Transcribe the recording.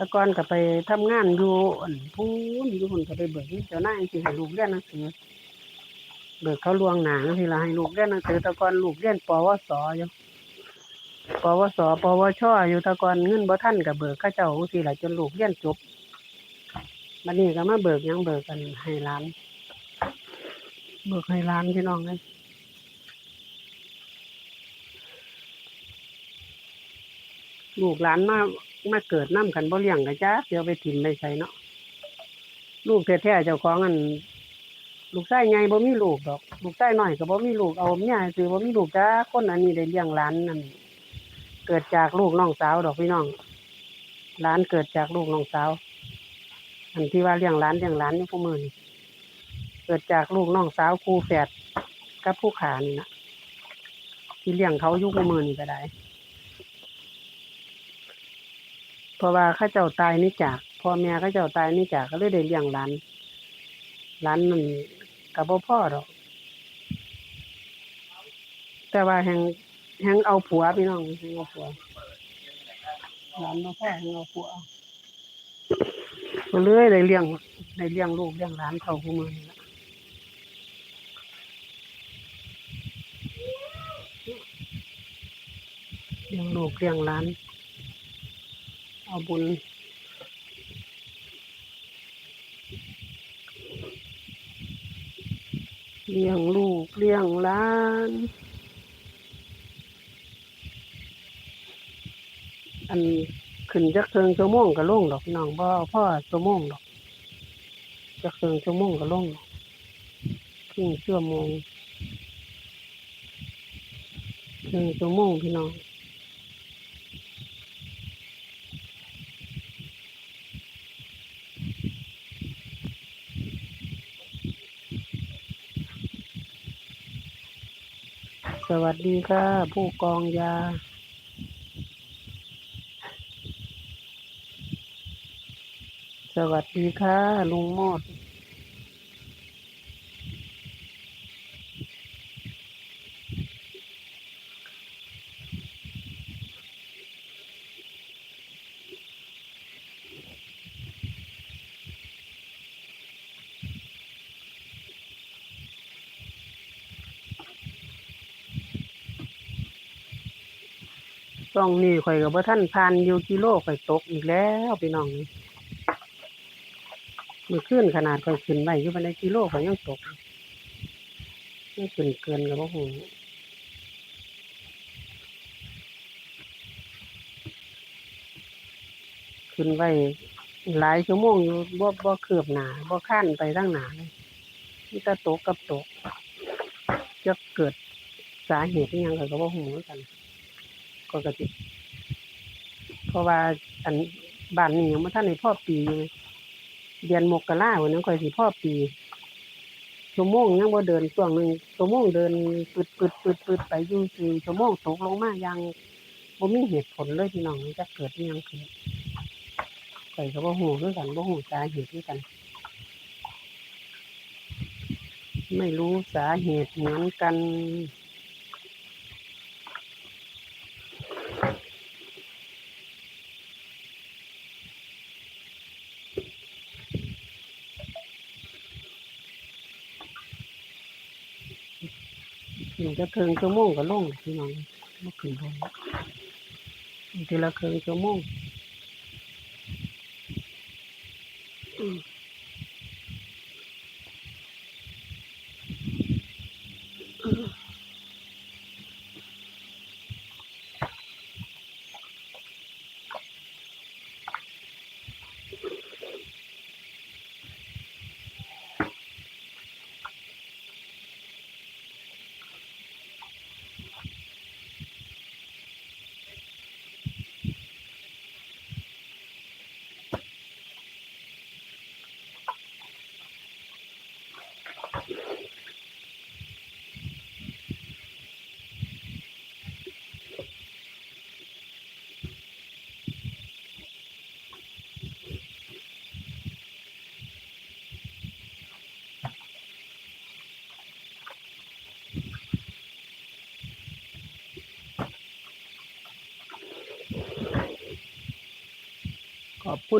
แต่ก่อนก็ไปทำงานอยู่อั่นพูนอยู่พุ่นก็ไปเบิกเจ้านายสิให้ลูกเรียนหนังสือเบิกเขาลวงหนาสิล่ะให้ลูกเรียนหนังสือแต่ก่อนลูกเรียนปวสอยู่ปวสปวชอยู่แต่ก่อนเงินบ่ทันก็เบิกเขาเจ้าจังซี่ล่ะจนลูกเรียนจบบัดนี้ก็มาเบิกยังเบิกกันให้หลาน เบิกให้หลานพี่น้องเลยลูกหลานมา มาเกิดน้ำกันบ่เลี้ยงกันจ้าเดี๋ยวไปถิ่มไปใส่เนาะลูกแท้ๆเจ้าของอันลูกชายใหญ่บ่มีลูกดอก ลูกชายน้อยก็บ่มีลูกเอาเมียซื้อบ่มีลูกจ้าคนอันนี้ได้เลี้ยงหลานนั่นเกิดจากลูกน้องสาวดอกพี่น้องหลานเกิดจากลูกน้องสาว อันที่ว่าเลี้ยงหลานเลี้ยงหลานนี่พวกมือนี่เกิดจากลูกน้องสาวครูแฝดกับผู้ขานี่นะที่เลี้ยงเขาอยุคมือนี่ก็ได้ เพราะว่าข้าเจ้าตายนี่จากพ่อแม่ข้าเจ้าตายนี่จากก็เลยได้เลี้ยงหลานหลานมันกับพ่อดอก แต่ว่าแหงแหงเอาผัวพี่น้องแหงเอาผัวหลานบ่พ่อแหงเอาผัวก็เลยได้เลี้ยงได้เลี้ยงลูกเลี้ยงหลานเท่าผู้มือนี่ละเลี้ยงลูกเลี้ยงหลาน เอาบุญเลี้ยงลูกเลี้ยงหลานอันขึ้นจักเทิงชั่วโมงก็ลงดอกน้องบ่อพ่อชั่วโมงดอกจักเทิงชั่วโมงก็ลงดอกครึ่งชั่วโมงครึ่งชั่วโมงพี่น้อง สวัสดีค่ะ ผู้กองยา สวัสดีค่ะ ลุงมอด ช่องนี้ข่อยกับว่าท่านพานอยู่กิโลข่อยตกอีกแล้วพี่น้องนี่มือขึ้นขนาดข่อยขึ้นไว้อยู่บันไดกิโลข่อยยังตกไม่ขึ้นเกินกับว่าหูขึ้นไว้หลายชั่วโมงอยู่บ่บ่เคือบหนาบ่ขั้นไปทั้งหนาเลยมีแต่ตกกับตกจะเกิดสาเหตุยังข่อยก็บ่หูเหมือน กันก็กติเพราะว่าอันบ้านนี้ยังไม่ทันในพ่อปีอยู่เดือนมกราวันนั้นค่อยสิพ่อปีชั่วโมงยังบ่เดินช่วงหนึ่งชั่วโมงเดินปึดปึดปึดปึดไปอยู่สี่ชั่วโมงตกลงมายังบ่มีเหตุผลเลยพี่น้องมันจะเกิดยังขึ้นข่อยก็บ่ฮู้คือกันบ่ฮู้สาเหตุคือกัน ไม่รู้สาเหตุเหมือนกัน อยู่จะเคืองชั่วโมงก็ลงพี่น้องมาขึ้นบนอยู่ทีละเคืองชั่วโมงอืม put